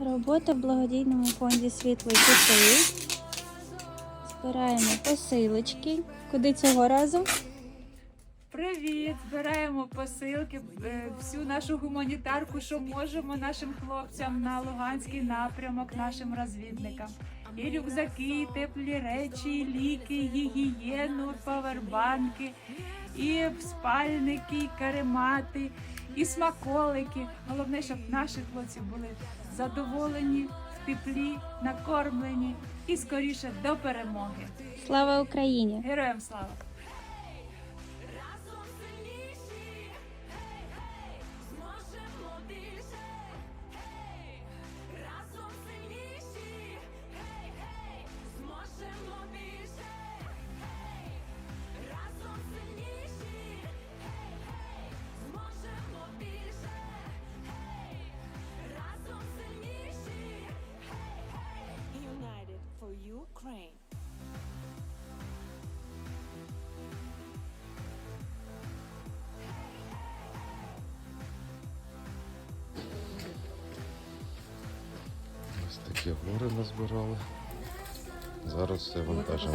Робота в благодійному фонді Світлий кути. Збираємо посилочки. Куди цього разу? Привіт! Збираємо посилки, е, всю нашу гуманітарку, що можемо нашим хлопцям на Луганський напрямок, нашим розвідникам. І рюкзаки, і теплі речі, і ліки, і гігієну, павербанки, і спальники, і каремати, і смаколики. Головне, щоб наші хлопці були задоволені, в теплі, накормлені і скоріше до перемоги. Слава Україні! Героям слава! Ukraine. Ось такі гори назбирали. Зараз все вантажимо.